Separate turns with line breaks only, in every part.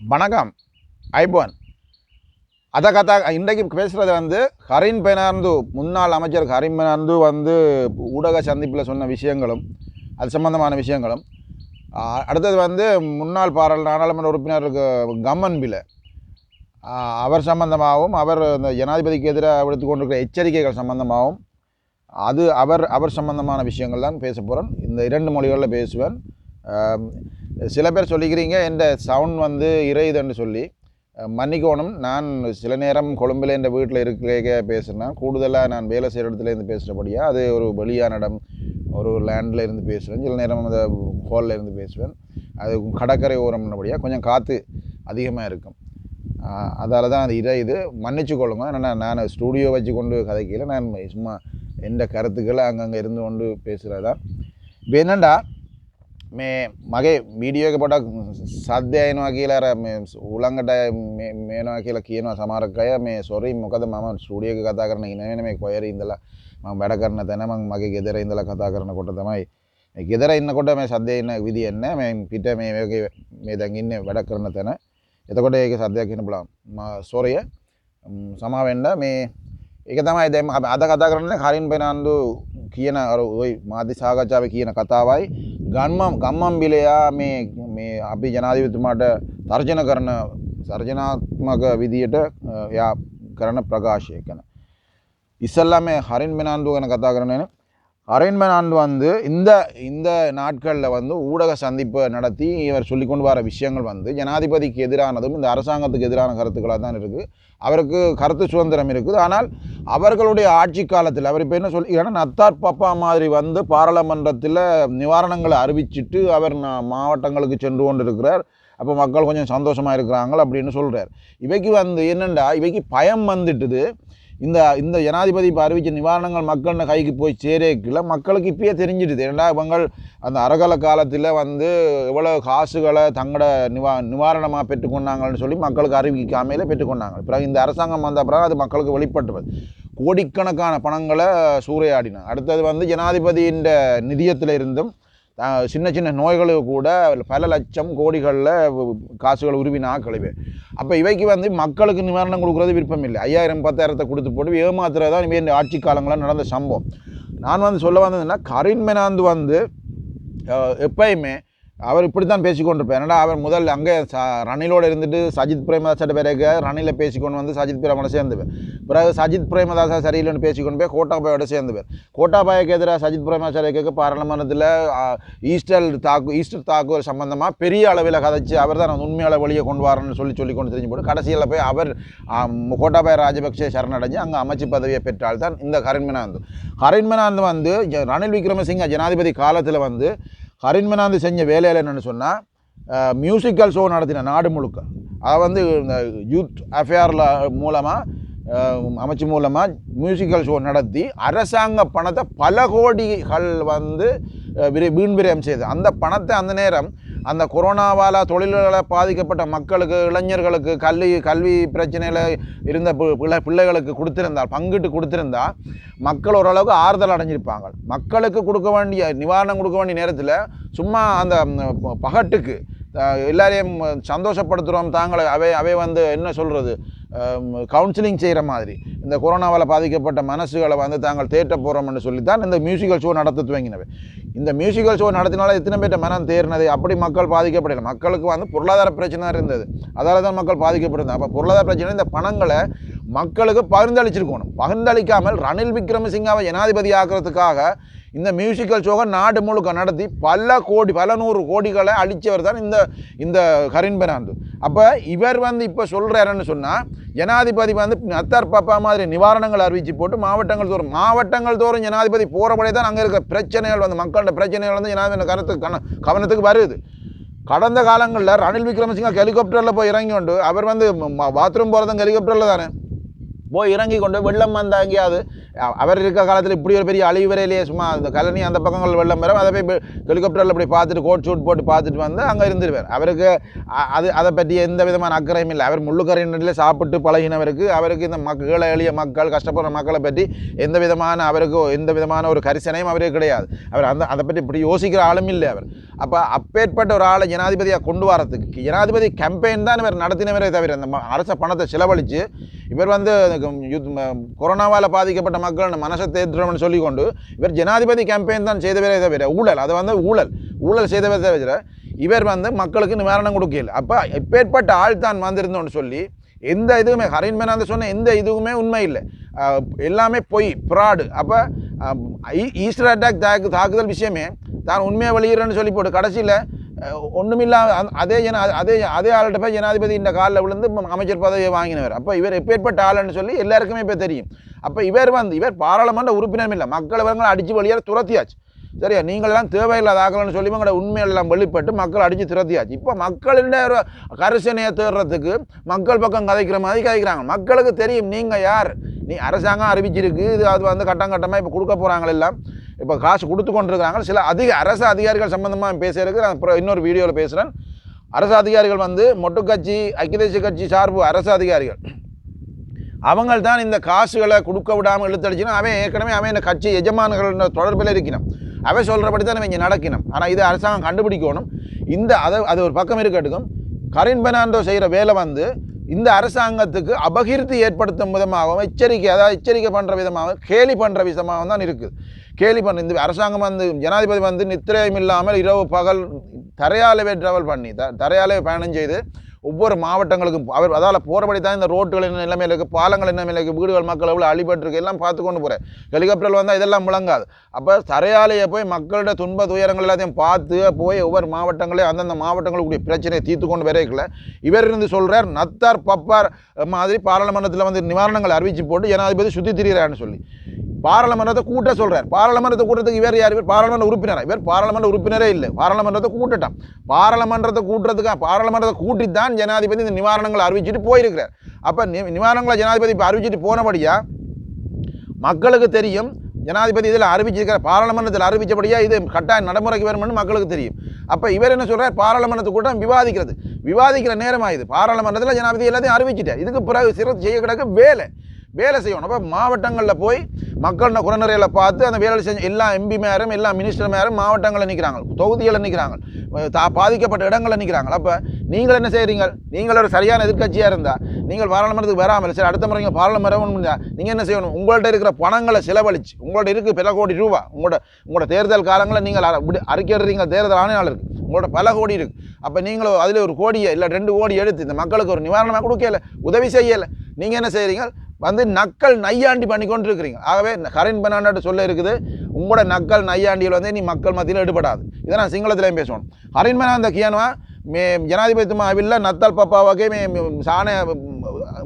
வணக்கம். ஐபோன். அதை கதா இன்றைக்கு பேசுகிறது வந்து ஹரின் பெனார்ந்து முன்னாள் அமைச்சர் ஹரின் பெனார்ந்து வந்து ஊடக சந்திப்பில் சொன்ன விஷயங்களும் அது சம்பந்தமான விஷயங்களும். அடுத்தது வந்து முன்னாள் பாராள் நாடாளுமன்ற உறுப்பினருக்கு கம்மன் பில அவர் சம்பந்தமாகவும் அவர் இந்த ஜனாதிபதிக்கு எதிராக விடுத்து கொண்டிருக்கிற எச்சரிக்கைகள் சம்பந்தமாகவும் அது அவர் அவர் சம்பந்தமான விஷயங்கள் தான் பேச போகிறேன் இந்த இரண்டு மொழிகளில் பேசுவேன். சில பேர் சொல்லிக்கிறீங்க என்ற சவுண்ட் வந்து இறையுதுன்னு சொல்லி. மன்னிக்கோணும் நான் சில நேரம் கொழும்பில் என்ற வீட்டில் இருக்க பேசுகிறேன் கூடுதலாக நான் வேலை செய்கிற இடத்துல இருந்து பேசுகிறபடியாக அது ஒரு வெளியான இடம் ஒரு லேண்டில் இருந்து பேசுவேன். சில நேரம் அந்த ஹோலில் இருந்து பேசுவேன். அது கடற்கரை ஓரம்னபடியாக கொஞ்சம் காற்று அதிகமாக இருக்கும். அதால் தான் அது இது மன்னிச்சு கொள்ளுங்க. ஏன்னா நான் ஸ்டூடியோ வச்சு கொண்டு கதைக்கல. நான் சும்மா எந்த கருத்துக்களை அங்கங்கே இருந்து கொண்டு பேசுகிறதா இப்போ என்னண்டா මේ මගේ වීඩියෝ එක පොඩක් සද්ධයනවා කියලා අර මේ උළංගට මේ- මේනවා කියලා කියනවා සමහරක් අය. මේ සොරි මොකද මම ස්ටුඩියෝ එක කතා කරන ඉන්න වෙන මේ කොයර ඉඳලා මම වැඩ කරන තැන මම මගේ ගෙදර ඉඳලා කතා කරනකොට තමයි මේ ගෙදර ඉන්නකොට මේ සද්දය ඉන්න විදිය නැහැ. මේ පිට මේ වගේ මේ දැන් ඉන්නේ වැඩ කරන තැන. එතකොට ඒක සද්දයක් වෙන්න පුළුවන්. මම සොරිය සමා වෙන්න මේ ඒක තමයි දැන් අපි අද කතා කරන්නේ කලින් පෙනන්දු කියන අර ওই මාධ්‍ය සාකච්ඡාවේ කියන කතාවයි. ගම්මම් ගම්මම්බිලයා මේ මේ අපි ජනාධිපතිතුමාට තර්ජන කරන සර්ජනාත්මක විදියට එයා කරන ප්‍රකාශය ගැන. ඉස්සල්ලා මේ හරින් මෙනන්දු ගැන කතා කරන්නේ அரேஞ்ச்மெண்ட் ஆண்டு வந்து இந்த இந்த நாட்களில் வந்து ஊடக சந்திப்பை நடத்தி இவர் சொல்லிக் கொண்டு வர விஷயங்கள் வந்து ஜனாதிபதிக்கு எதிரானதும் இந்த அரசாங்கத்துக்கு எதிரான கருத்துக்களாக தான் இருக்குது அவருக்கு கருத்து சுதந்திரம் இருக்குது. ஆனால் அவர்களுடைய ஆட்சி காலத்தில் அவர் இப்போ என்ன சொல்லி ஏன்னா நத்தார் பாப்பா மாதிரி வந்து பாராளுமன்றத்தில் நிவாரணங்களை அறிவிச்சிட்டு அவர் மாவட்டங்களுக்கு சென்று கொண்டு இருக்கிறார் அப்போ மக்கள் கொஞ்சம் சந்தோஷமாக இருக்கிறாங்க அப்படின்னு சொல்கிறார் இவைக்கு வந்து என்னெண்டா இவைக்கு பயம் வந்துட்டுது. இந்த இந்த ஜனாதிபதி இப்போ அறிவித்த நிவாரணங்கள் மக்கள் கைக்கு போய் சேரேக்கில் மக்களுக்கு இப்பயே தெரிஞ்சிடுது. ஏன்னா இவங்கள் அந்த அரகல காலத்தில் வந்து எவ்வளோ காசுகளை தங்களோட நிவா நிவாரணமாக பெற்றுக்கொண்டாங்கன்னு சொல்லி மக்களுக்கு அறிவிக்காமையில் பெற்றுக்கொண்டாங்க. பிறகு இந்த அரசாங்கம் வந்த பிறகு அது மக்களுக்கு வெளிப்பட்டுவது கோடிக்கணக்கான பணங்களை சூறையாடினாங்க அடுத்தது வந்து ஜனாதிபதியின் நிதியத்தில் இருந்தும் சின்ன சின்ன நோய்களுக்கு கூட பல லட்சம் கோடிகளில் காசுகள் உருவினா கழிவு அப்போ இவைக்கு வந்து மக்களுக்கு நிவாரணம் கொடுக்குறது விருப்பம் இல்லை. ஐயாயிரம் பத்தாயிரத்தை கொடுத்து போட்டு ஏமாத்துறது தான் இவன் ஆட்சி காலங்களில் நடந்த சம்பவம். நான் வந்து சொல்ல வந்ததுன்னா கரின்மெனாந்து வந்து எப்பயுமே அவர் இப்படி தான் பேசிக்கொண்டிருப்பார். ஏன்னா அவர் முதல் அங்கே ச ரணிலோடு இருந்துட்டு சஜித் பிரேமதாசாட்ட பிறகு ரணிலில் பேசிக்கொண்டு வந்து சஜித் பிரேமோட சேர்ந்துவார் பிறகு சஜித் பிரேமதாசா சரியில்லைன்னு பேசிக்கொண்டு போய் கோட்டாபாயோட சேர்ந்துவார் கோட்டாபாய்க்கு எதிராக சஜித் பிரேமதாசா பாராளுமன்றத்தில் ஈஸ்டர் தாக்கு ஈஸ்டர் தாக்குதல் சம்பந்தமாக பெரிய அளவில் கதைச்சு அவர் தான் உண்மையால வழியை கொண்டு வரணும்னு சொல்லி சொல்லி கொண்டு தெரிஞ்சு போட்டு கடைசியில் போய் அவர் கோட்டாபாய் கோட்டாபாய ராஜபக்சே சரணடைஞ்சு அங்கே அமைச்சு பதவியை பெற்றால் தான் இந்த கரண்மனாந்து கரண்மனாந்து வந்து ரணில் விக்ரமசிங்க ஜனாதிபதி காலத்தில் வந்து ஹரின்மனாந்து செஞ்ச வேலையில் என்னென்னு சொன்னால் மியூசிக்கல் ஷோ நடத்தின நாடு முழுக்க. அதை வந்து இந்த யூத் அஃபேரில் மூலமாக அமைச்சு மூலமாக மியூசிக்கல் ஷோ நடத்தி அரசாங்க பணத்தை பல கோடிகள் வந்து விரை வீண் விரயம் செய்து அந்த பணத்தை அந்த நேரம் அந்த கொரோனாவால் தொழில்களால் பாதிக்கப்பட்ட மக்களுக்கு இளைஞர்களுக்கு கல்வி கல்வி பிரச்சனையில் இருந்த பிள்ளை பிள்ளைகளுக்கு கொடுத்திருந்தால் பங்கிட்டு கொடுத்துருந்தா மக்கள் ஓரளவுக்கு ஆறுதல் அடைஞ்சிருப்பாங்க. மக்களுக்கு கொடுக்க வேண்டிய நிவாரணம் கொடுக்க வேண்டிய நேரத்தில் சும்மா அந்த ப- பகட்டுக்கு எல்லாரையும் சந்தோஷப்படுத்துகிறோம் தாங்களை அவை அவை வந்து என்ன சொல்கிறது கவுன்சிலிங் செய்கிற மாதிரி. இந்த கொரோனாவால் பாதிக்கப்பட்ட மனசுகளை வந்து தாங்கள் தேட்ட போகிறோம்னு சொல்லி தான் இந்த மியூசிக்கல் ஷோ நடத்த துவங்கினவை. இந்த மியூசிக்கல் ஷோ நடத்தினால எத்தனை பேர்ட்ட மனம் தேர்னது அப்படி மக்கள் பாதிக்கப்படல. மக்களுக்கு வந்து பொருளாதார பிரச்சனை இருந்தது. அதால் தான் மக்கள் பாதிக்கப்பட்டிருந்தாங்க அப்போ பொருளாதார பிரச்சனை இந்த பணங்களை மக்களுக்கு பகிர்ந்தளிச்சிருக்கணும். பகிர்ந்தளிக்காமல் ரணில் விக்ரமசிங்காவை ஜனாதிபதி ஆக்கிறதுக்காக இந்த மியூசிக்கல் ஷோவை நாடு முழுக்க நடத்தி பல கோடி பல நூறு கோடிகளை அழிச்சவர் தான் இந்த இந்த கரின் பெனாந்து அப்போ இவர் வந்து இப்போ சொல்கிறாருன்னு சொன்னால் ஜனாதிபதி வந்து நத்தார் பாப்பா மாதிரி நிவாரணங்கள் அறிவிச்சு போட்டு மாவட்டங்கள் தோறும் மாவட்டங்கள் தோறும் ஜனாதிபதி போகிறபடியே தான் அங்கே இருக்க பிரச்சனைகள் வந்து மக்களோட பிரச்சனைகள் வந்து ஜனாதிபதி கருத்து கண கவனத்துக்கு வருது. கடந்த காலங்களில் ரணில் விக்ரமசிங்க ஹெலிகாப்டரில் போய் இறங்கி கொண்டு அவர் வந்து பாத்ரூம் போகிறதும் ஹெலிகாப்டரில் தானே. போய் இறங்கி கொண்டு வெள்ளம் வந்தால் எங்கேயாவது அவர் இருக்க காலத்தில் இப்படி ஒரு பெரிய அழிவு வரையிலேயே சும்மா அந்த கழனி அந்த பக்கங்கள் வெள்ளம் வரும். அதை போய் ஹெலிகாப்டரில் அப்படி பார்த்துட்டு கோட் ஷூட் போட்டு பார்த்துட்டு வந்து அங்கே இருந்துருவார். அவருக்கு அது அதை பற்றி எந்த விதமான அக்கறையும் இல்லை. அவர் முள்ளுக்கரையில சாப்பிட்டு பழகினவருக்கு அவருக்கு இந்த மக்களை எளிய மக்கள் கஷ்டப்படுற மக்களை பற்றி எந்த விதமான அவருக்கு எந்த விதமான ஒரு கரிசனையும் அவருக்கு கிடையாது. அவர் அந்த அதை பற்றி இப்படி யோசிக்கிற ஆளும் இல்லை அவர். அப்போ அப்பேற்பட்ட ஒரு ஆளை ஜனாதிபதியாக கொண்டு வரத்துக்கு ஜனாதிபதி கேம்பெயின் தான் இவர் நடத்தினவரே தவிர இந்த அரச பணத்தை செலவழித்து இவர் வந்து கொரோனாவால் பாதிக்கப்பட்ட மக்கள் மனசை தேற்றுறோம்னு சொல்லிக்கொண்டு இவர் ஜனாதிபதி கேம்பெயின் தான் செய்தவரே தவிர ஊழல் அது வந்து ஊழல். ஊழல் செய்தவரை தவிர இவர் வந்து மக்களுக்கு நிவாரணம் கொடுக்கல. அப்போ இப்பேற்பட்ட ஆள் தான் வந்திருந்தோன்னு சொல்லி எந்த இதுவுமே ஹரின் மேனாந்த சொன்ன எந்த இதுவுமே உண்மை இல்லை. எல்லாமே பொய் ப்ராடு அப்போ ஈஸ்டர் அட்டாக் தாக்கு தாக்குதல் விஷயமே தான் உண்மையை வெளியிடறேன்னு சொல்லி போட்டு கடைசியில் ஒன்றுமில்லாம அதே ஜன அதே அதே ஆள்கிட்ட போய் ஜனாதிபதி இந்த காலில் விழுந்து அமைச்சர் பதவியை வாங்கினவர். அப்போ இவர் எப்பேற்பட்ட ஆளுன்னு சொல்லி எல்லாருக்குமே இப்போ தெரியும். அப்போ இவர் வந்து இவர் பாராளுமன்ற உறுப்பினரும் இல்லை மக்கள் இவங்களை அடித்து வழியாக துரத்தியாச்சு. சரியா? நீங்களெல்லாம் தேவையில்லாத ஆகலன்னு சொல்லி உங்களோட உண்மையெல்லாம் வெளிப்பட்டு மக்கள் அடித்து துரத்தியாச்சு இப்போ மக்களிட ஒரு கரிசனையை தேடுறதுக்கு மக்கள் பக்கம் கதைக்கிற மாதிரி கதைக்கிறாங்க. மக்களுக்கு தெரியும் நீங்கள் யார்? நீ அரசாங்கம் அறிவிச்சிருக்கு இது அது வந்து கட்டம் கட்டமாக இப்போ கொடுக்க போகிறாங்க எல்லாம். இப்போ காசு கொடுத்து கொண்டிருக்கிறாங்க. சில அதிக அரசு அதிகாரிகள் சம்மந்தமாக பேசுறதுக்கு நான் அப்புறம் இன்னொரு வீடியோவில் பேசுகிறேன் அரசு அதிகாரிகள் வந்து மொட்டு கட்சி ஐக்கிய தேசிய கட்சி சார்பு அரசு அதிகாரிகள். அவங்கள்தான் தான் இந்த காசுகளை கொடுக்க விடாமல் இழுத்தடிச்சுன்னா அவன் ஏற்கனவே அவன் இந்த கட்சி எஜமான்கள் தொடர்பில் இருக்கணும். அவை சொல்கிறபடி தான் இவங்க நடக்கணும். ஆனால் இது அரசாங்கம் கண்டுபிடிக்கணும். இந்த அதை அது ஒரு பக்கம் இருக்கட்டுக்கும் கரின் பெனாண்டோ செய்கிற வேலை வந்து இந்த அரசாங்கத்துக்கு அபகீர்த்தி ஏற்படுத்தும் விதமாகவும் எச்சரிக்கை அதாவது எச்சரிக்கை பண்ணுற விதமாகவும் கேலி பண்ணுற விதமாகவும் தான் இருக்குது. கேலி பண்ண இந்த அரசாங்கம் வந்து ஜனாதிபதி வந்து நித்திரையும் இல்லாமல் இரவு பகல் தரையாலவே ட்ராவல் பண்ணி த தரையாலே பயணம் செய்து ஒவ்வொரு மாவட்டங்களுக்கும் அவர் அதால் போகிறபடி தான் இந்த ரோட்டுகள் என்ன நிலைமையில் இருக்குது பாலங்கள் என்ன நிலைமையில் இருக்குது வீடுகள் மக்கள் எவ்வளோ அழிபட்டுருக்கு எல்லாம் பார்த்து கொண்டு போகிறேன் ஹெலிகாப்டரில் வந்தால் இதெல்லாம் முழங்காது. அப்போ தரையாலேயே போய் மக்களோட துன்ப துயரங்கள் எல்லாத்தையும் பார்த்து போய் ஒவ்வொரு மாவட்டங்களையும் அந்தந்த மாவட்டங்களுக்குரிய பிரச்சனையை தீர்த்து கொண்டு வரைக்கல. இவர் இருந்து சொல்கிறார் நத்தார் பப்பார் மாதிரி பாராளுமன்றத்தில் வந்து நிவாரணங்கள் அறிவிச்சு போட்டு ஜனாதிபதி சுற்றி திரிகிறான்னு சொல்லி. பாராளுமன்றத்தை கூட்ட சொல்கிறார் பாராளுமன்றத்தை கூட்டத்துக்கு இவர் யார்? இவர் பாராளுமன்ற உறுப்பினரா? இவர் பாராளுமன்ற உறுப்பினரே இல்லை. பாராளுமன்றத்தை கூட்டட்டான். பாராளுமன்றத்தை கூட்டுறதுக்கு? பாராளுமன்றத்தை கூட்டித்தான் ஜனாதிபதி இந்த நிவாரணங்களை அறிவிச்சிட்டு போயிருக்கிறார். அப்போ நிவாரணங்களை ஜனாதிபதி இப்போ அறிவிச்சிட்டு போனபடியா மக்களுக்கு தெரியும். ஜனாதிபதி இதில் அறிவிச்சிருக்கிற பாராளுமன்றத்தில் அறிவித்தபடியாக இது கட்டாய நடைமுறைக்கு வரும்னு மக்களுக்கு தெரியும். அப்போ இவர் என்ன சொல்கிறார் பாராளுமன்றத்து கூட்டம் விவாதிக்கிறது. விவாதிக்கிற நேரம் ஆகுது பாராளுமன்றத்தில் ஜனாதிபதி எல்லாத்தையும் அறிவிச்சிட்டார். இதுக்கு பிறகு சிறப்பு செய்ய கிடக்கு வேலை. வேலை செய்யணும். அப்போ மாவட்டங்களில் போய் மக்களோட குறநிறையில் பார்த்து அந்த வேலை செஞ்ச எல்லா எம்பி மேரும் எல்லா மினிஸ்டர் மேரும் மாவட்டங்களில் நிற்கிறாங்க தொகுதிகளில் நிற்கிறாங்க தா பாதிக்கப்பட்ட இடங்களில் நிற்கிறாங்க அப்போ நீங்கள் என்ன செய்கிறீங்க நீங்கள் ஒரு சரியான எதிர்க்கட்சியாக இருந்தால் நீங்கள் பாராளுமன்றத்துக்கு வராமல் சரி அடுத்த முறை பாராளுமன்றம் நீங்கள் என்ன செய்யணும்? உங்கள்ட்ட இருக்கிற பணங்களை செலவழிச்சு உங்கள்ட்ட இருக்குது பல கோடி ரூபா உங்களோட உங்களோட தேர்தல் காலங்களில் நீங்கள் அர- தேர்தல் ஆணையாளருக்கு உங்களோட பல கோடி இருக்குது அப்போ நீங்களும் அதில் ஒரு கோடியை இல்லை ரெண்டு கோடி எடுத்து இந்த மக்களுக்கு ஒரு நிவாரணமாக கொடுக்கல உதவி செய்யலை. நீங்கள் என்ன செய்கிறீங்க வந்து நக்கல் நையாண்டி பண்ணி கொண்டு இருக்கிறீங்க ஆகவே கரண்ட் பனாண்டாட்டு சொல்ல இருக்குது உங்களோட நக்கல் நையாண்டியில் வந்து நீ மக்கள் மத்தியில் எடுபடாது இதை நான் சிங்களத்திலையும் பேசுவோம். ஹரின் பனாந்த கியானுவா? මේ ජනාධිපතිතුමා ඇවිල්ලා නත්තල් පපා වගේ මේ මේ සානය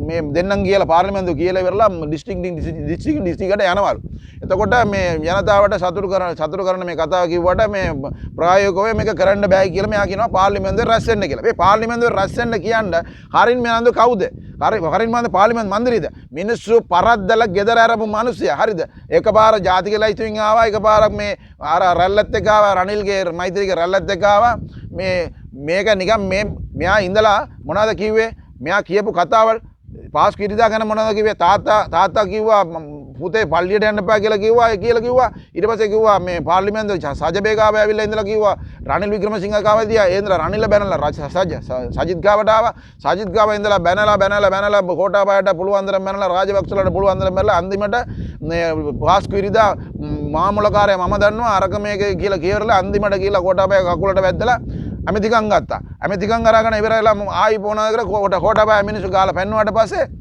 මේ දෙන්නම් කියලා පාර්ලිමේන්තුව කියලා ඉවරලා ඩිස්ට්‍රික්ට් ඩිස්ට්‍රික්ට් ඩිස්ට්‍රික්ට් යනවලු. එතකොට මේ ජනතාවට සතුටු කරන සතුටු කරන මේ කතාව කිව්වට මේ ප්‍රායෝගිකව මේක කරන්න බෑ කියලා මෙයා කියනවා පාර්ලිමේන්තුවේ රැස් වෙන්න කියලා. මේ පාර්ලිමේන්තුවේ රැස් වෙන්න කියන්න හරින් මෙනන්දු කවුද? හරි හරින් මන්ද පාර්ලිමේන්තු මන්ත්‍රීද? මිනිස්සු පරද්දල ගෙදර අරපු මිනිස්සයා. හරිද? එකපාර ජාතික ලයිස්තුවෙන් ආවා එකපාරක් මේ අර රැල්ලත් එක්ක ආවා රනිල්ගේ මෛත්‍රීගේ රැල්ලත් එක්ක ආවා මේ මේක නිකන් මේ මෙයා ඉඳලා මොනවද කිව්වේ? මෙයා කියපු කතාවල් පාස් කිරිදා ගැන මොනවද කිව්වේ? තාත්තා තාත්තා කිව්වා "මම පුතේ පල්ලියට යන්න එපා කියලා කිව්වා ඒ කියලා කිව්වා. ඊට පස්සේ කිව්වා මේ පාර්ලිමේන්තුවේ ස- සජබේගාව ඇවිල්ලා ඉඳලා කිව්වා රනිල් වික්‍රමසිංහ කාවදියා ඒ ඉඳලා රනිල්ල බැනලා රජ- සජ ස- සජිත් ගාවට ආවා. සජිත් ගාව ඉඳලා බැනලා බැනලා බැනලා කොටාබයට පුළුවන් තරම් බැනලා රාජපක්ෂලට පුළුවන් තරම් බැනලා අන්තිමට මේ පාස් කිරිදා මාමුලකාරය මම දන්නවා අරක මේක කියලා කියවරලා අන්තිමට කියලා කොටාබය කකුලට වැද්දලා ඇමතිකං ගත්තා ඇමතිකං අරගෙන ඉවරලා ආයි පෝනකර කොට කොටබය මිනිස්සු ගාලා පැන්නුවට පස්සේ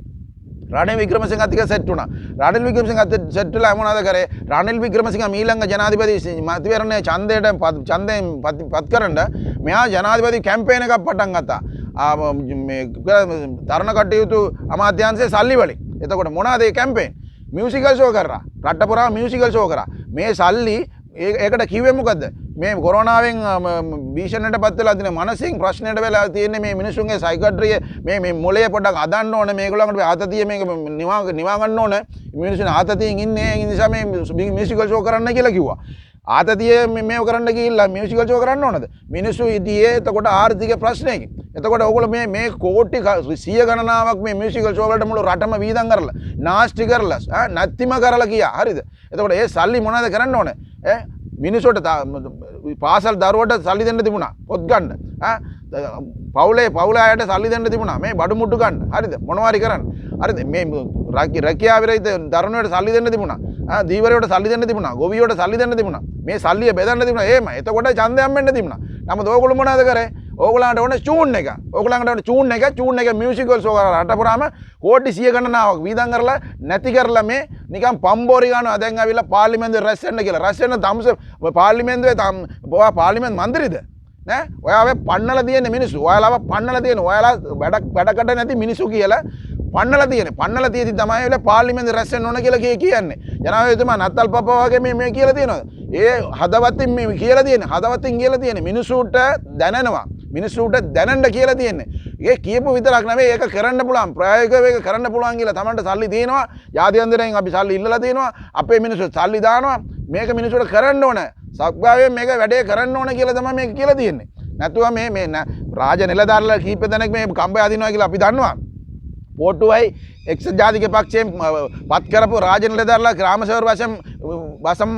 රනිල් වික්‍රමසිංහ අතික සෙට් වුණා. රනිල් වික්‍රමසිංහ අත සෙට් වෙලා මොනවද කරේ? රනිල් වික්‍රමසිංහ මීළඟ ජනාධිපති මැතිවරණයේ ඡන්දයට පත්- ඡන්දයෙන් පත් පත් කරන්න මෙයා ජනාධිපති කැම්පේන් එකක් පටන් ගත්තා. ආ, ම- මේ තරණ කටයුතු අමාත්‍යාංශයේ සල්ලි වලින්. එතකොට මොනවද ඒ කැම්පේන්? මියුසිකල් ෂෝ කරා. රට පුරා මියුසිකල් ෂෝ කරා. මේ සල්ලි ඒ- ඒකට කිව්වේ මොකද්ද? මේ කොරෝනාවෙන් භීෂණයට පත්වෙලා තින මනසින් ප්‍රශ්නයට වෙලා තියෙන මේ මිනිසුන්ගේ සයිකට්‍රිය මේ මේ මොලේ පොඩක් අදන්න ඕන මේගොලන්ට ආතතිය මේ නිවා නිවාගන්න ඕන. මිනිසුන් ආතතියෙන් ඉන්නේ නිසා මේ මිසිකල් ෂෝ කරන්න කියලා කිව්වා. ආතතිය මේ කරන්න කියලා මියසිකල් ෂෝ කරන්න ඕනද? මිනිස්සු ඉදියේ එතකොට ආර්ථික ප්‍රශ්නයකි එතකොට ඔගොල මේ මේ කෝටි සිය ගණනාවක් මේ මියසිකල් ෂෝවලට මුළු රටම වීදන් කරලා නාස්ටි කරලස් නැත්තිම කරලා කියා. හරිද? එතකොට ඒ සල්ලි මොනද කරන්න ඕන? මිනිසොට පාසල් දරුවට සල්ලි දෙන්න තිබුණා. පොත් ගන්න. පවුලේ පවුලයට සල්ලි දෙන්න තිබුණා. මේ බඩු මුට්ටු ගන්න. හරිද? මොනවාරි කරන්න. හරිද? මේ රකි රැකියා විරහිත දරුණුවට සල්ලි දෙන්න තිබුණා. දීවරයට සල්ලි දෙන්න තිබුණා. ගොවියට සල්ලි දෙන්න තිබුණා. මේ සල්ලිය බෙදන්න තිබුණා. එහෙම. එතකොට ඡන්දයක් වෙන්න තිබුණා. නමුත් ඕගොල්ලෝ මොනවද කරේ? ඕගොල්ලන්ට ඕන චූන් එක. ඕගොල්ලන්ට ඕන චූන් එක. චූන් එක මියුසිකල් ෂෝ කරලා රට පුරාම කෝටි 100 ගණනාවක් වීදම් කරලා නැති කරලා මේ නිකන් පම්බෝරි ගන්නවා. දැන් ඇවිල්ලා පාර්ලිමේන්තුවේ රැස් වෙන්න කියලා. රැස් වෙන්න තමුස පාර්ලිමේන්තුවේ තම පාර්ලිමේන්තු මන්ත්‍රීද නෑ ඔයාව පන්නලා තියෙන මිනිස්සු. ඔයාලාව පන්නලා තියෙන ඔයාලා වැඩ වැඩකට නැති මිනිස්සු කියලා පන්නලා තියෙන පන්නලා තියෙදි තමයි වෙලා පාර්ලිමේන්තුවේ රැස් වෙන්න ඕන කියලා කියන්නේ. ජනාධිපතිතුමා නත්තල් පප්පා වගේ මේ මේ කියලා තියෙනවා. ඒ හදවතින් මේ කියලා තියෙන හදවතින් කියලා තියෙන මිනිස්සුන්ට දැනෙනවා. මිනිස්සුන්ට දැනන්න කියලා තියෙන්නේ. ඒ කියපු විතරක් නෙවෙයි ඒක කරන්න පුළුවන්. ප්‍රායෝගිකව ඒක කරන්න පුළුවන් කියලා තමන්ට සල්ලි තියෙනවා. ජාත්‍යන්තරයෙන් අපි සල්ලි ඉල්ලලා තියෙනවා. අපේ මිනිස්සු සල්ලි දානවා. මේක මිනිස්සුන්ට කරන්න ඕන. සක්භාවයෙන් මේක වැඩේ කරන්න ඕන කියලා තමයි මේක කියලා තියෙන්නේ. නැතුව මේ මේ රාජ නිලධාරීලා කීප දෙනෙක් මේ කම්බය අදිනවා කියලා අපි දන්නවා. පෝට්ටුවයි එක්ස ජාතික පක්ෂයෙන් පත් කරපු රාජ නිලධාරීලා ග්‍රාමසේවක වශයෙන් වසම්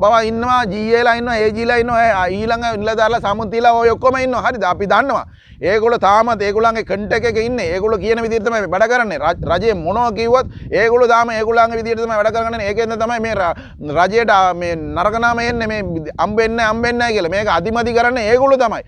බව ඉන්නවා ජීఏලා ඉන්නවා ඒජීලා ඉන්නවා ඊළඟ නිලධාරීලා සමුතිලා ඔය ඔක්කොම ඉන්නවා. හරිද? අපි දන්නවා. ඒගොල්ලෝ තාමත් ඒගොල්ලන්ගේ කන්ටැක්ට් එකේ ඉන්නේ. ඒගොල්ලෝ කියන විදිහට තමයි වැඩ කරන්නේ. රජයේ මොනවා කිව්වත් ඒගොල්ලෝ තාම ඒගොල්ලන්ගේ විදිහට තමයි වැඩ කරන්නේ. ඒකෙන්ද තමයි මේ රජයට මේ නරක නාම එන්නේ. මේ අම්බෙන්නේ අම්බෙන්නේ කියලා. මේක අදිමදි කරන්නේ ඒගොල්ලෝ තමයි.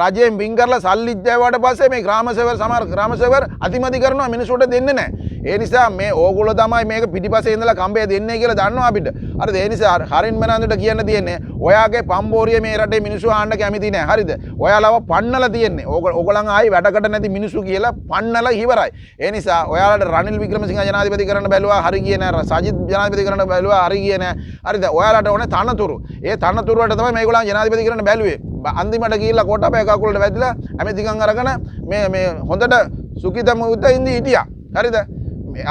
රජයෙන් බින් කරලා සල්ලි ජයවට පස්සේ මේ ග්‍රාමසේවක සමහර ග්‍රාමසේවක අතිමදි කරනවා. මිනිසුන්ට දෙන්නේ නැහැ. ඒ නිසා මේ ඕගොල්ලෝ තමයි මේක පිටිපස්සේ ඉඳලා කම්බය දෙන්නේ කියලා දන්නවා අපිට. අර ඒ නිසා හරින් මනන්දුට කියන්න තියෙන්නේ ඔයාගේ පම්බෝරිය මේ රටේ මිනිස්සු ආන්න කැමති නැහැ. හරිද? ඔයාලව පන්නලා තියෙන්නේ. ඔගොලන් ආයි වැඩකට නැති මිනිස්සු කියලා පන්නලා ඉවරයි. ඒ නිසා ඔයාලට රනිල් වික්‍රමසිංහ ජනාධිපති කරන්න බැලුවා හරි ගියේ නැහැ. සජිත් ජනාධිපති කරන්න බැලුවා හරි ගියේ නැහැ. හරිද? ඔයාලට ඕනේ තනතුරු. ඒ තනතුරු වලට තමයි මේගොල්ලන් ජනාධිපති කරන්න බැලුවේ. අන්තිමට ගිහිල්ලා කොටපය කකුලට වැදිලා ඇමතිකම් අරගෙන මේ මේ හොඳට සුඛිතම උත ඉඳි හිටියා. හරිද?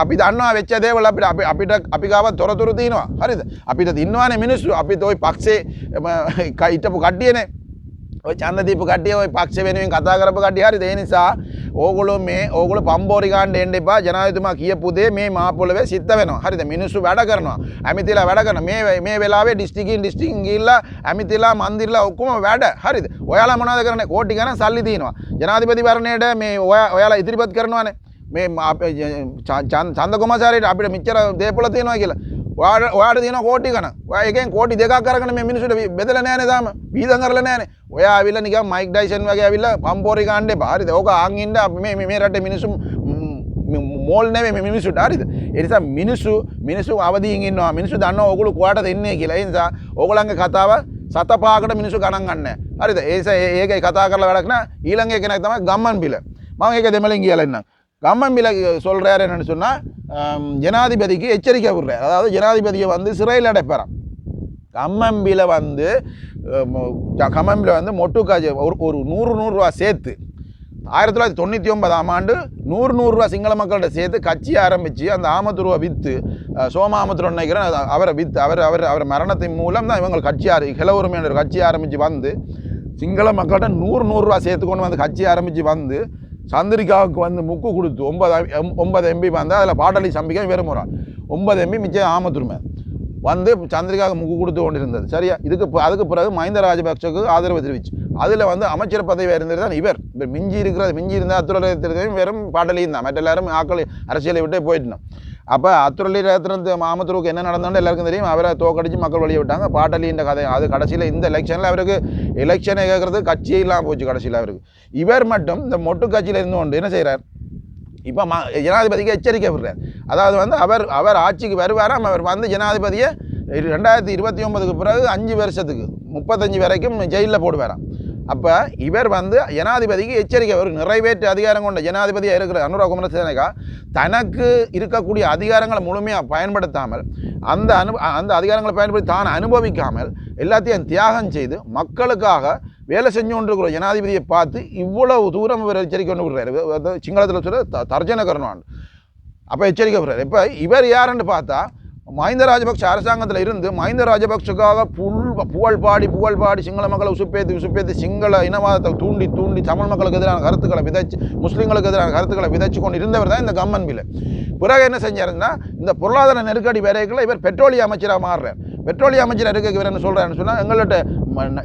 අපි දන්නවා වෙච්ච දේවල් අපිට අපි අපිට අපි ගාව තොරතුරු තියෙනවා. හරිද? අපිට ඉන්නවානේ මිනිස්සු. අපිත් ওই පක්ෂේ හිටපු කට්ටියනේ. ඔය චන්දදීප කට්ටිය ඔය පක්ෂ වෙනුවෙන් කතා කරපු කට්ටිය. හරිද? ඒ නිසා ඕගොල්ලෝ මේ ඕගොල්ලෝ පම්බෝරි ගන්න එන්න එපා. ජනාධිපතිතුමා කියපු දේ මේ මහ පොළවේ සිද්ධ වෙනවා. හරිද? මිනිස්සු වැඩ කරනවා. ඇමිතිලා වැඩ කරන මේ මේ වෙලාවේ ඩිස්ට්‍රික්කින් ඩිස්ට්‍රික්කින් ගිහිල්ලා ඇමිතිලා මන්දිරලා ඔක්කොම වැඩ. හරිද? ඔයාලා මොනවද කරන්නේ? කෝටි ගණන් සල්ලි තියෙනවා. ජනාධිපතිවරණයට මේ ඔයාලා ඉදිරිපත් කරනවානේ. මේ චන්ද කොමසාරයට අපිට මිච්චර දේපොල තියෙනවා කියලා. ඔයාට ඔයාට තියෙන කෝටි ගණන්. ඔයා එකෙන් කෝටි දෙකක් අරගෙන මේ මිනිස්සුන්ට බෙදලා නැහැනේ තාම. වීදම් කරලා නැහැනේ ඔයා ඇවිල්ලා නිකන් මයික් ඩයිසන් වගේ ඇවිල්ලා පම්පෝරි ගන්න එපා. හරිද? ඕක ආන් ඉන්න අපි මේ මේ රටේ මිනිස්සු මෝල් නෙවෙයි මේ මිනිස්සුන්ට. හරිද? ඒ නිසා මිනිස්සු මිනිස්සු අවදීන් ඉන්නවා. මිනිස්සු දන්නවා ඕගොල්ලෝ කොහාට දෙන්නේ කියලා. ඒ නිසා ඕගොල්ලන්ගේ කතාව සත පහකට මිනිස්සු ගණන් ගන්න හරිද? ඒ නිසා ඒකයි කතා කරලා වැඩක් නෑ. ඊළඟ එක කෙනෙක් තමයි ගම්මන් බිල මම ඒක දෙමළෙන් කියලා ඉන්නම් கம்மன் பிள்ளை சொல்கிறார் என்னென்னு சொன்னால் ஜனாதிபதிக்கு எச்சரிக்கை விடுறார். அதாவது ஜனாதிபதியை வந்து சிறையில் அடைப்பாராம் கம்மம்பில வந்து கம்மம்பில வந்து மொட்டுக்காஜி ஒரு ஒரு நூறு நூறுரூவா சேர்த்து ஆயிரத்தி தொள்ளாயிரத்தி தொண்ணூற்றி ஒன்பதாம் ஆண்டு நூறு நூறுரூவா சிங்கள மக்கள்கிட்ட சேர்த்து கட்சி ஆரம்பித்து அந்த ஆமத்துருவை விற்று சோமாமத்துருவன் நினைக்கிறேன் அவரை விற்று அவர் அவர் அவர் மரணத்தின் மூலம் தான் இவங்க கட்சி ஆரம்பி கிளவுரிமையினர் கட்சி ஆரம்பித்து வந்து சிங்கள மக்கள்கிட்ட நூறு நூறுரூவா சேர்த்து கொண்டு வந்து கட்சி ஆரம்பித்து வந்து சந்திரிகாவுக்கு வந்து முக்கு கொடுத்து ஒன்பது ஒன்பது எம்பி வந்து அதில் பாட்டாளி சம்பிக்கை வெறும் ஒரு ஒன்பது எம்பி மிச்சம் ஆமத்துருமை. வந்து சந்திரிகாவுக்கு முக்கு கொடுத்து கொண்டிருந்தது. சரியா? இதுக்கு அதுக்கு பிறகு மஹிந்த ராஜபக்சக்கு ஆதரவு தெரிவிச்சு. அதில் வந்து அமைச்சர் பதவி இருந்தது தான் இவர். இப்போ மிஞ்சி இருக்கிறது மிஞ்சி இருந்தால் அத்துறையும் வெறும் பாட்டலியும் தான். மற்ற எல்லாரும் ஆக்கள் அரசியலை விட்டு போயிட்டோம் அப்போ அத்துறையில் ரத்னத்து மாமத்தூருக்கு என்ன நடந்தோன்னு எல்லாருக்கும் தெரியும். அவரை தோக்கடிச்சு மக்கள் வழியை விட்டாங்க. பாட்டலின்ற கதை. அது கடைசியில் இந்த எலெக்ஷனில் அவருக்கு எலெக்ஷனை கேட்குறது கட்சியெல்லாம் போச்சு கடைசியில் அவருக்கு. இவர் மட்டும் இந்த மொட்டு கட்சியில் இருந்து கொண்டு என்ன செய்கிறார் இப்போ மா ஜனாதிபதிக்கு எச்சரிக்கை விடுறார். அதாவது வந்து அவர் அவர் ஆட்சிக்கு வருவாராம். அவர் வந்து ஜனாதிபதியை ரெண்டாயிரத்தி இருபத்தி ஒன்பதுக்கு பிறகு அஞ்சு வருஷத்துக்கு முப்பத்தஞ்சு வரைக்கும் ஜெயிலில் போடுவாராம். அப்போ இவர் வந்து ஜனாதிபதிக்கு எச்சரிக்கை ஒரு நிறைவேற்று அதிகாரம் கொண்ட ஜனாதிபதியாக இருக்கிற அனுரா குமரசேனகா தனக்கு இருக்கக்கூடிய அதிகாரங்களை முழுமையாக பயன்படுத்தாமல் அந்த அனு அந்த அதிகாரங்களை பயன்படுத்தி தான் அனுபவிக்காமல் எல்லாத்தையும் தியாகம் செய்து மக்களுக்காக வேலை செஞ்சு கொண்டிருக்கிற ஜனாதிபதியை பார்த்து இவ்வளவு தூரம் இவர் எச்சரிக்கை கொண்டு விடுறாரு சிங்களத்தில் சொல்ல த தர்ஜன கருணான் அப்போ எச்சரிக்கை விடுறாரு இப்போ இவர் யாருன்னு பார்த்தா மஹிந்த ராஜபக்ஷ அரசாங்கத்தில் இருந்து மஹிந்த ராஜபக்ஷக்காக புல் புகழ் பாடி புகழ் பாடி சிங்கள மக்களை உசுப்பேத்தி உசுப்பேத்தி சிங்கள இனவாதத்தை தூண்டி தூண்டி தமிழ் மக்களுக்கு எதிரான கருத்துக்களை விதைச்சு முஸ்லீம்களுக்கு எதிரான கருத்துக்களை விதைச்சு கொண்டு இருந்தவர் தான் இந்த கம்மன் பில் பிறகு என்ன செஞ்சாருன்னா இந்த பொருளாதார நெருக்கடி வேலைகளை இவர் பெட்ரோலிய அமைச்சராக மாறுறார் பெட்ரோலிய அமைச்சர் இருக்க இவர் என்ன சொல்கிறாருன்னு சொன்னால் எங்கள்கிட்ட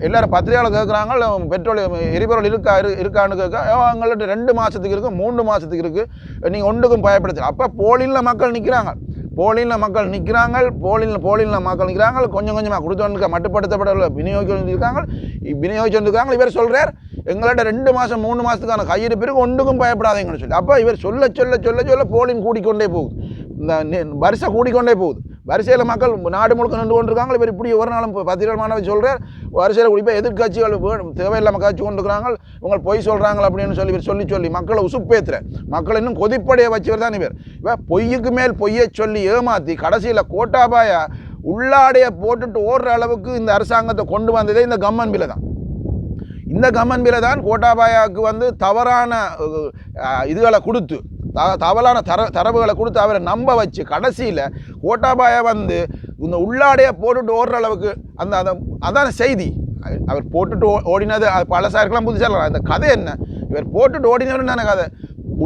எல்லாரும் பத்திரிகையாளர் கேட்குறாங்க பெட்ரோலியம் எரிபொருள் இருக்கா இரு இருக்கான்னு கேட்க எங்கள்கிட்ட ரெண்டு மாதத்துக்கு இருக்குது மூன்று மாதத்துக்கு இருக்குது நீங்கள் ஒன்றுக்கும் பயப்படுத்தல அப்போ போலியில் மக்கள் நிற்கிறாங்க போலின மக்கள் நிற்கிறாங்க போலியில் போலின மக்கள் நிற்கிறாங்க கொஞ்சம் கொஞ்சமாக கொடுத்தவனுக்கு மட்டுப்படுத்தப்பட விநியோகிச்சிருக்காங்க விநியோகிச்சிருக்காங்க இவர் சொல்கிறார் எங்கள்கிட்ட ரெண்டு மாதம் மூணு மாதத்துக்கான கையிருப்பு இருக்கு ஒன்றுக்கும் பயப்படாதீங்கன்னு சொல்லி. அப்போ இவர் சொல்ல சொல்ல சொல்ல சொல்ல போலின் கூடிக்கொண்டே போகுது. இந்த வருஷம் கூடிக்கொண்டே போகுது. வரிசையில் மக்கள் நாடு முழுக்க நின்று கொண்டிருக்காங்க. இவர் இப்படி ஒரு நாளும் பத்திரிகை மாணவர் சொல்கிறார் வரிசையில் குறிப்பாக எதிர்க்கட்சிகள் வேணும் தேவையில்லாமல் காட்சி கொண்டிருக்கிறாங்க இவங்க பொய் சொல்கிறாங்க அப்படின்னு சொல்லி இவர் சொல்லி சொல்லி மக்களை உசுப்பேத்துற மக்கள் இன்னும் கொதிப்படைய வச்சவர் தான் இவர். இவர் பொய்யுக்கு மேல் பொய்யை சொல்லி ஏமாற்றி கடைசியில் கோட்டாபாயா உள்ளாடையை போட்டுட்டு ஓடுற அளவுக்கு இந்த அரசாங்கத்தை கொண்டு வந்ததே இந்த கம்மன் பில்லை தான். இந்த கம்மன் பில்லை தான் கோட்டாபாயாவுக்கு வந்து தவறான இதுகளை கொடுத்து தவறான தர தரவுகளை கொடுத்து அவரை நம்ப வச்சு கடைசியில் கோட்டாபாயா வந்து இந்த உள்ளாடையை போட்டுட்டு ஓடுற அளவுக்கு அந்த அந்த அதான செய்தி. அவர் போட்டுட்டு ஓடினது அது பழசாக இருக்கலாம் புதுசாக இருக்கலாம் அந்த கதை என்ன? இவர் போட்டுட்டு ஓடினவர் தானே கதை.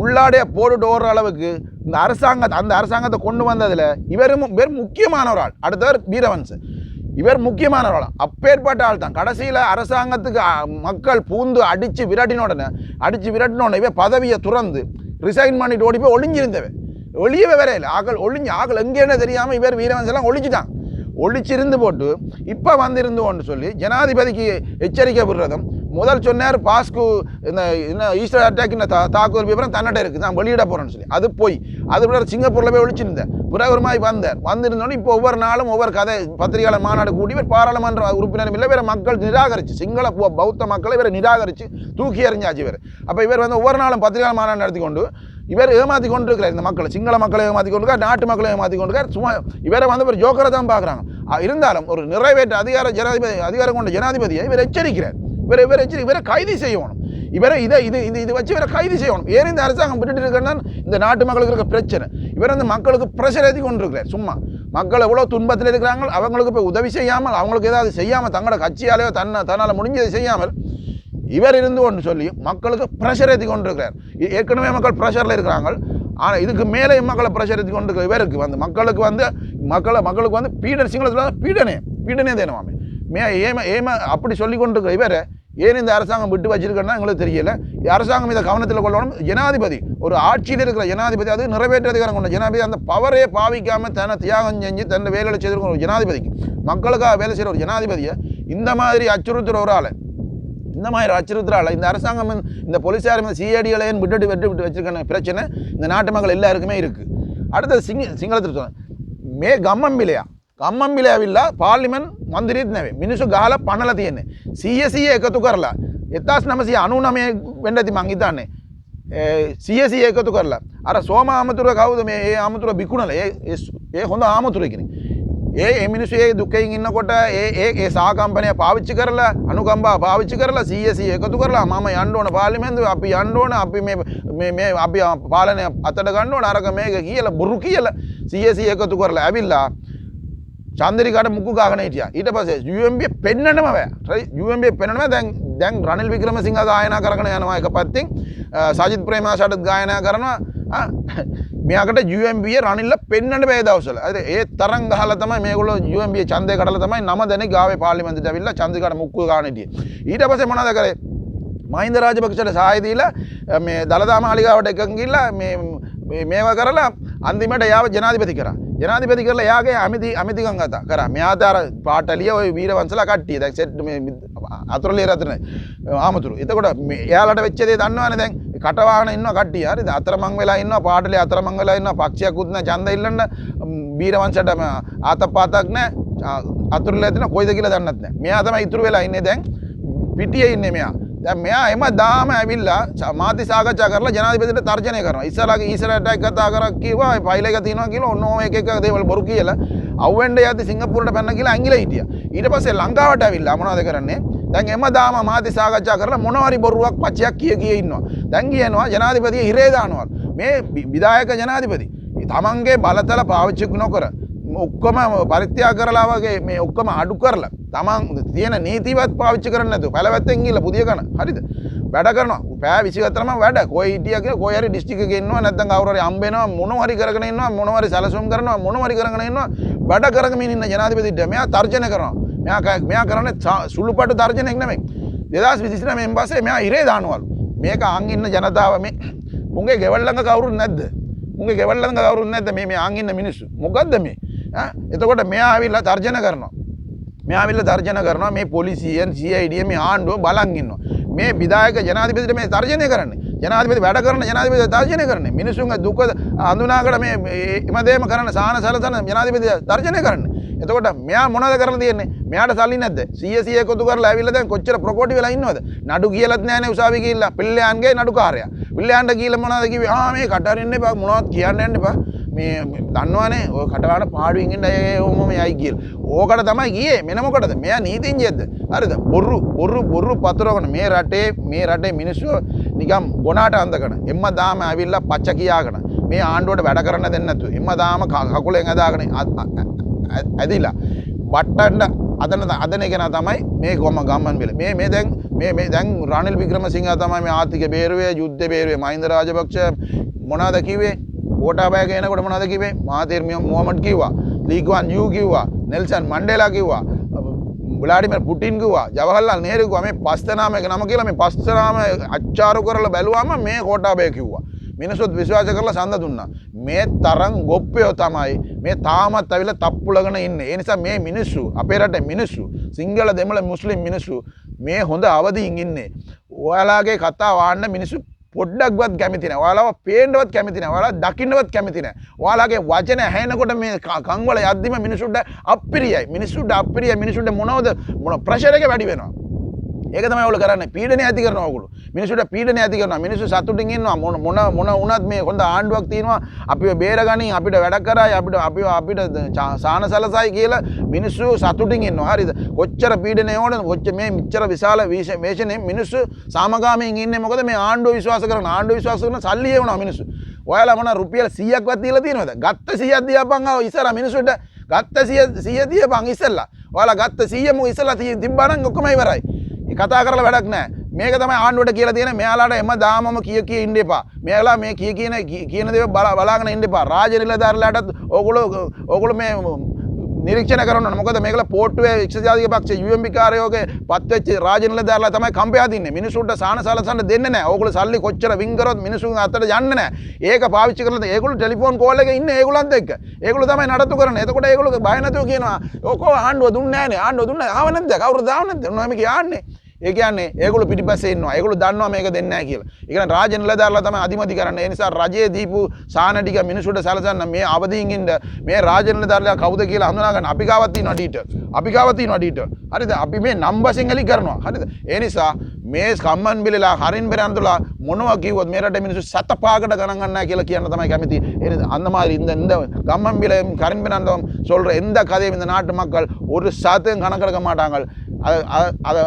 உள்ளாடையை போட்டுட்டு ஓடுற அளவுக்கு இந்த அரசாங்கத்தை அந்த அரசாங்கத்தை கொண்டு வந்ததில் இவரும் இவர் முக்கியமான ஒரு ஆள் அடுத்தவர் வீரவன்ஸ் இவர் முக்கியமானவர் அப்பேற்பட்ட ஆள் தான். கடைசியில் அரசாங்கத்துக்கு மக்கள் பூந்து அடித்து விரட்டின உடனே அடித்து விரட்டின உடனே இவர் பதவியை துறந்து ரிசைன் பண்ணிட்டு ஓடி போய் ஒளிஞ்சிருந்தவன். வெளியவே வேற இல்லை. ஆக்கள் ஒளிஞ்சு ஆக்கள் எங்கேன்னு தெரியாமல் இவர் வீரவன்ஸ் எல்லாம் ஒளிச்சிட்டான் ஒழிச்சிருந்து போட்டு இப்போ வந்திருந்து ஒன்று சொல்லி ஜனாதிபதிக்கு எச்சரிக்கை விடுறதும் முதல் சொன்னார் பாஸ்கு இந்த என்ன ஈஸ்டர் அட்டாக் இந்த தா தாக்குதல் விவரம் தன்னிட்ட இருக்குது. நான் வெளியிட போகிறேன்னு சொல்லி. அது போய். அது விட சிங்கப்பூரில் போய் ஒழிச்சிருந்தேன். பிறகு ஒரு மாதிரி வந்தார். வந்திருந்தோன்னே இப்போ ஒவ்வொரு நாளும் ஒவ்வொரு கதை பத்திரிகையாளர் மாநாடு கூட்டி இவர் பாராளுமன்ற உறுப்பினரும் இல்லை வேறு மக்கள் நிராகரிச்சு சிங்கள பௌத்த மக்களை இவரை நிராகரித்து தூக்கி எறிஞ்சாச்சு இவர். அப்போ இவர் வந்து ஒவ்வொரு நாளும் பத்திரிகையாளர் மாநாடு நடத்தி கொண்டு இவர் ஏமாற்றி கொண்டு இருக்கிறார் இந்த மக்களை சிங்கள மக்களை ஏமாற்றி கொண்டு இருக்கார், நாட்டு மக்களை ஏமாற்றி கொண்டு இருக்கார். சும்மா இவரை வந்து ஒரு ஜோக்கரை தான் பார்க்குறாங்க. இருந்தாலும் ஒரு நிறைவேற்ற அதிகார ஜனாதிபதி அதிகாரம் கொண்ட ஜனாதிபதியை இவர் எச்சரிக்கிறார். இவரை இவர் எச்சரி இவரை கைது செய்யணும். இவரை இதை இது இது இது வச்சு இவரை கைது செய்யணும். ஏன் இந்த அரசாங்கம் விட்டுட்டு இருக்கிறது இந்த நாட்டு மக்களுக்கு இருக்க பிரச்சனை. இவர் அந்த மக்களுக்கு பிரஷர் ஏற்றி கொண்டிருக்கிறார். சும்மா மக்கள் எவ்வளோ துன்பத்தில் இருக்கிறாங்க அவங்களுக்கு போய் உதவி செய்யாமல் அவங்களுக்கு ஏதாவது செய்யாமல் தங்களோட கட்சியாலேயோ தன்னை தன்னால் முடிஞ்சதை செய்யாமல் இவர் இருந்து ஒன்று சொல்லி மக்களுக்கு ப்ரெஷர் ஏற்றி கொண்டிருக்கிறார். ஏற்கனவே மக்கள் ப்ரெஷரில் இருக்கிறாங்க. ஆனால் இதுக்கு மேலே மக்களை ப்ரெஷர் ஏற்றி கொண்டு இவருக்கு வந்து மக்களுக்கு வந்து மக்களை மக்களுக்கு வந்து பீடன் சிங்களத்தில் பீடனே பீடனே தேனமாமே மே ஏமா ஏமா அப்படி சொல்லி கொண்டு இவர் ஏன் இந்த அரசாங்கம் விட்டு வச்சிருக்கேன்னா எங்களுக்கு தெரியல. அரசாங்கம் இதை கவனத்தில் கொள்ளணும். ஜனாதிபதி ஒரு ஆட்சியில் இருக்கிற ஜனாதிபதி அது நிறைவேற்ற அதிகாரம் கொண்ட ஜனாதிபதி அந்த பவரே பாவிக்காமல் தன்னை தியாகம் செஞ்சு தன்னை வேலைகளை செய்திருக்கிற ஒரு ஜனாதிபதிக்கு மக்களுக்காக வேலை செய்கிற ஒரு ஜனாதிபதியை இந்த மாதிரி அச்சுறுத்துகிற ஒரு ஆளை இந்த மாதிரி அச்சுறுத்துறாள் இந்த அரசாங்கம் இந்த- போலீஸார் இந்த சிஐடிகளையும் விட்டுட்டு விட்டு விட்டு வச்சிருக்க பிரச்சனை இந்த நாட்டு மக்கள் எல்லாருக்குமே இருக்குது அடுத்தது சிங்க சிங்களத்தில் சொன்னேன். இல்லையா? ගම්මන් ගම්මන්බිලඇවිල්ලා පාර්ලිමෙන් මන්දිරීත් නැවේ මිනිසු ගහල පණල තියෙන්නේ. සීයසිය එකතු කරලා එතස් නමසි අනු නමය වෙන්ඩ ඇති මංහිතන්නේ. සියසිය එකතු කරලා අර සෝම ආමතුර කවුද මේ ඒ ආමතුර බිකුණල ඒ ඒ- ඒ හොඳ ආමතුරගෙන. ඒ එමිනිසු ඒ දුකයින් ඉන්නකොට ඒ ඒ ඒ සාකම්පනය පාවිච්චි කරලා අනුකම්බා පාවිච්චි කරලා සීයසිය එකතු කරලා මම යන්ඩෝන පාලිමෙන්ද අපි යන්ඩෝන අපි මේ මේ- මේ අපි පාලනය අතට ගන්නඩ අරක මේක කියල බොරු කියල සීයසිය එකතු කරලා ඇවිල්ලා චන්දරිකට මුක්කු ගාන හිටිය. ඊට පසේ යුම්බිය පෙන්න්නටම බෑ. යුම්බිය පෙනම දැන් දැන් රනිල් වික්‍රම සිංහ ගායන කරන යනවා එක පත්තිෙන්. සජිත් ප්‍රේමාශටත් ගායනය කරනවා. මෙයාකට ජුම්බිය රනිල්ල පෙන්න්නට බේ දවසල ඇද ඒ තරන් ගහල තම මේගොල ජුම්බිය චන්දය කටල තමයි නම දැන ගාව පාලිමන්ත ඇවිල්ල චන්දිකට මුක්කු ගානටිය ඊට පස මොනද කරේ? මහින්ද රාජපක්ෂට සායදීලා මේ දළදා මාලිකාවට එකගිල්ලා මේ මේ- මේවා කරලා අන්තිමට යාව ජනාධිපති කර. ජනාධිපති කරලා යාගේ අමිති අමිතිකං කතා කර. මෙයාතර පාටලිය ඔය වීරවන්සලා කට්ටිය. දැන් සෙට් මේ අතුරලිය රතන ආමතුරු. එතකොට මේ එයාලට වෙච්ච දේ දන්නවනේ දැන්. කටවාගෙන ඉන්න කට්ටිය. හරිද අතරමං වෙලා ඉන්නවා පාටලිය අතරමං වෙලා ඉන්නවා පක්ෂයක්වත් නැහැ ඡන්ද ඉල්ලන්න. වීරවංශට ආතපාතක් නැහැ. අතුරුලා තියෙන කොයිද කියලා දන්නත් නැහැ. මෙයා තමයි ඉතුරු වෙලා ඉන්නේ දැන්. පිටියේ ඉන්නේ මෙයා. දැන් මෙයා එම දාම ඇවිල්ලා ස- මාධ්‍ය සාකච්ඡා කරලා ජනාධිපතිට තර්ජනය කරනවා. ඉස්සරහගේ ඊසරට කතා කරා කිව්වා ෆයිල් එක තියෙනවා කියලා ඔන්න ඔය එක එක දේවල් බොරු කියලා අවුෙන්ඩ යද්දි සිංගප්පූරුවට පැන්න කියලා ඇඟිලා හිටියා. ඊට පස්සේ ලංකාවට ඇවිල්ලා මොනවද කරන්නේ? දැන් එම දාම මාධ්‍ය සාකච්ඡා කරලා මොනවාරි බොරුවක් පච්චයක් කිය කිය ඉන්නවා. දැන් කියනවා ජනාධිපතිය හිරේ දානවා. මේ වි- විධායක ජනාධිපති තමන්ගේ බලතල පාවිච්චි නොකර ඔක්කොම පරිත්‍යාග කරලා වගේ මේ ඔක්කොම අඩු කරලා තමන් තියෙන නීතිවත් පාච්චි කරනතු පැළවැත්තෙන් ගිල පුදිය කන හරිද? වැඩ කරන පෑ විසිකතරම වැඩ. කොයිටියක කොයරි ඩිස්ටික ගෙන්වා නැතන් අවරරි අම්බෙනවා මොනවරි කරගෙනවා මොනවරි සැලසුම් කරනවා මොනවරි කරගෙනවා වැඩ කරගමින් ඉන්න ජනාධිපතිට මෙයා තර්ජන කරනවා. මෙයා මෙයා කරන සුළුපට තර්ජනයක් නෙමෙයි. දෙදස් විසින මෙන් පස්සේ මෙයා ඉරේ දානවලු. මේක අන් ඉන්න ජනතාව මේ උන්ගේ ගෙවල්ලඟ කවුරුත් නැද්ද? උන්ගේ ගෙවල්ලඟ කවුරුත් නැද්ද? මේ මේ අන් ඉන්න මිනිස්සු. මොකද්ද මේ? එතකොට මෙයා ඇවිල්ලා තර්ජන කරනවා. මෙයා ඇවිල්ලා තර්ජන කරනවා මේ පොලිසියෙන් CID මේ ආණ්ඩුව බලන් ඉන්නවා. මේ විධායක ජනාධිපතිට මේ තර්ජනය කරන්නේ. ජනාධිපති වැඩ කරන ජනාධිපති තර්ජනය කරන්නේ. මිනිසුන්ගේ දුක අඳුනාගෙන මේ එමදේම කරන සාන සලසන ජනාධිපති තර්ජනය කරන්නේ. එතකොට මෙයා මොනවද කරලා තියෙන්නේ? මෙයාට සල්ලි නැද්ද? 100 100 එකතු කරලා ඇවිල්ලා දැන් කොච්චර ප්‍රොකෝටි වෙලා ඉන්නවද? නඩු කියලාත් නෑනේ උසාවි ගිහිල්ලා. පිල්ලයන්ගේ නඩුකාරයා. පිල්ලයන්ට ගිහිල්ලා මොනවද කිව්වේ? ආ මේ කටහරින්න එපා. මොනවද කියන්න යන්න එපා. මේ දන්නවනේ? ඔය කටවාට පාඩුවෙන් ඉන්න ඒ ඔහොම යයි කියලා. ඕකට තමයි ගියේ. මෙන්න මොකටද? මෙයා නීතිඥයෙක්ද හරිද? බොරු බොරු බොරු පතරවන මේ රටේ මේ රටේ මිනිස්සු නිකම් ගොනාට අන්දකන එම්ම දාම ඇවිල්ලා පච්ච කියාගෙන මේ ආණ්ඩුවට වැඩ කරන්න දෙන්නේ නැතුව එම්ම දාම ක- කකුලෙන් ඇදාගෙන අ- අ- අ- ඇදිලා බට්ටන්ඩ අදන අදන කෙන තමයි මේ කොම ගම්මන් වෙල. මේ මේ දැන් මේ මේ දැන් රනිල් වික්‍රමසිංහ තමයි මේ ආර්ථික බේරුවේ යුද්ධ බේරුවේ මහින්ද රාජපක්ෂ මොනවද කිව්වේ? ගෝඨාභය කියනකොට මොනවද කිව්වේ? මහතීර් මොහමඩ් කිව්වා ලී කුවන් යූ කිව්වා නෙල්සන් මණ්ඩේලා කිව්වා ව්ලාඩිමිර් පුටින් කිව්වා ජවහර්ලාල් නේරු කිව්වා මේ පස්තනාම එක නම කියලා මේ පස්තනාම අච්චාරු කරලා බැලුවාම මේ ගෝඨාභය කිව්වා. මිනිසුත් විශ්වාස කරලා සඳ දුන්නා. මේ තරම් ගොප්පයෝ තමයි මේ තාමත් ඇවිල්ලා තප්පුලගෙන ඉන්නේ. ඒ නිසා මේ මිනිස්සු අපේ රටේ මිනිස්සු සිංහල දෙමළ මුස්ලිම් මිනිස්සු මේ හොඳ අවදීන් ඉන්නේ. ඔයාලාගේ කතා වාන්න මිනිස්සු පොඩ්ඩක්වත් කැමතින වාලාව පේන්ඩවත් කැමතින වාලා දකින්නවත් කැමතින වාලාගේ වචන හැනකොට මේ කංවල යදදිම මිනිසුට අපිරියයි. මිනිසුට අපිරිය මිනිසුට මොනවද මොන ප්‍රශරක වැඩි වෙනවා? ඒක තමයි ඔයගොල්ලෝ කරන්නේ. පීඩනය ඇති කරනවා ඔයගොල්ලෝ. මිනිසුන්ට පීඩනය ඇති කරනවා. මිනිස්සු සතුටින් ඉන්නවා. මොන මොන මොන වුණත් මේ හොඳ ආණ්ඩුවක් තියෙනවා. අපිව බේරගනින් අපිට වැඩ කරයි අපිට අපිව අපිට චා- සාන සලසයි කියලා මිනිස්සු සතුටින් ඉන්නවා. හරිද? කොච්චර පීඩනය ඕනද? කොච්චර මේ මෙච්චර විශාල වේශ- වේශනේ මිනිස්සු සාමගාමීන් ඉන්නේ මොකද මේ ආණ්ඩුව විශ්වාස කරන ආණ්ඩුව විශ්වාස කරන සල්ලි එවනවා මිනිස්සු. ඔයාලා මොන රුපියල් 100ක්වත් දීලා තියෙනවද? ගත්ත 100ක් දියාපන් ආව ඉස්සර මිනිස්සුන්ට ගත්ත 100 100 දියපන් ඉස්සෙල්ලා. ඔයාලා ගත්ත 100 මු ඉස්සෙල්ලා තිය- තිබ්බා නම් ඔක්කොම ඉවරයි. ඒ කතා කරලා වැඩක් නැහැ. මේක තමයි ආණ්ඩුවට කියලා තියෙන මෙයාලාට එම දාමම කිය කිය ඉන්න එපා. මෙයාලා මේ කිය කියන කියන දේ බලා- බලාගෙන ඉන්න එපා. රාජ නිලධාරීලාටත් ඕගොල්ලෝ ඕගොල්ලෝ මේ නිරීක්ෂණ කරන්න මොකද මේකල පෝට්ටුවේ එක්ෂ ජාතික පක්ෂ UMP කාරයෝගේ පත්වෙච්ච රාජ නිලධාරීලා තමයි කම්පයා දින්නේ. මිනිසුන්ට සාන සලසන්න දෙන්නේ නැහැ. ඕගොල්ලෝ සල්ලි කොච්චර වින් කරොත් මිනිසුන් අතට යන්නේ නැහැ. ඒක පාවිච්චි කරලා ඒගොල්ලෝ ටෙලිෆෝන් කෝල් එකේ ඉන්නේ ඒගොල්ලන්ත් එක්ක. ඒගොල්ලෝ තමයි නඩත්තු කරන්නේ. එතකොට ඒගොල්ලෝ බය නැතුව කියනවා ඔකෝ ආණ්ඩුව දුන්නේ නැහනේ. ආණ්ඩුව දුන්නේ ආව නැද්ද? කවුරුද ආව නැද්ද? මොනවද මේ කියන්නේ? ඒ කියන්නේ ඒගොල්ලෝ පිටිපස්සේ ඉන්නවා. ඒගොල්ලෝ දන්නවා මේක දෙන්නේ නැහැ කියලා. ඒ කියන්නේ රාජ්‍ය නිලධාරීලා තමයි අධිමති කරන්නේ. ඒ නිසා රජයේ දීපු සාන ටික මිනිසුන්ට සලසන්න මේ අවදීන් ඉන්න මේ රාජ්‍ය නිලධාරීලා කවුද කියලා හඳුනා ගන්න. අපි ගාවත් තියෙනවා ඩීටර්. අපි ගාවත් තියෙනවා ඩීටර්. හරිද? අපි මේ නම් වශයෙන් එලි කරනවා. හරිද? ඒ නිසා මේ කම්මන් බිලලා හරින් බෙරන්තුලා මොනවා කිව්වොත් මේ රටේ මිනිස්සු සත පාකට ගණන් ගන්නෑ කියලා කියන්න තමයි කැමති. ඒ அந்த மாதிரி இந்த இந்த கம்மன் பிள்ளையும் கரின் பினாந்தம் சொல்ற எந்த கதையும் இந்த நாட்டு மக்கள் ஒரு சாத்தையும் கணக்கெடுக்க மாட்டாங்க அது- அது- அதை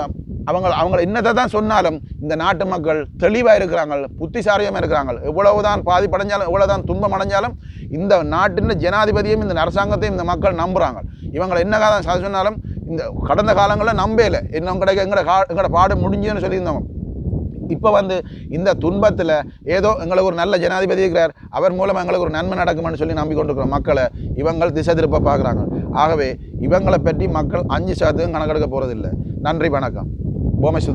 அவங்க அவங்க என்னத்தை தான் சொன்னாலும் இந்த நாட்டு மக்கள் தெளிவாக இருக்கிறாங்க புத்திசாரியமாக இருக்கிறாங்க. எவ்வளவுதான் பாதிப்படைஞ்சாலும் எவ்வளோதான் துன்பம் அடைஞ்சாலும் இந்த நாட்டின் ஜனாதிபதியும் இந்த அரசாங்கத்தையும் இந்த மக்கள் நம்புகிறாங்க இவங்களை என்ன காலம் சொன்னாலும் இந்த கடந்த காலங்களில் இல்லை. இன்னும் கிடைக்க எங்களை கா எங்களோட பாடு முடிஞ்சுன்னு சொல்லியிருந்தவங்க. இப்போ வந்து இந்த துன்பத்தில் ஏதோ எங்களுக்கு ஒரு நல்ல ஜனாதிபதி இருக்கிறார் அவர் மூலம் எங்களுக்கு ஒரு நன்மை நடக்கும்னு சொல்லி நம்பிக்கொண்டிருக்கிற மக்களை இவங்கள் திசை திருப்ப பார்க்குறாங்க. ஆகவே இவங்களை பற்றி மக்கள் அஞ்சு சதவீதம் கணக்கெடுக்க போகிறதில்லை நன்றி வணக்கம். Boa, Mestre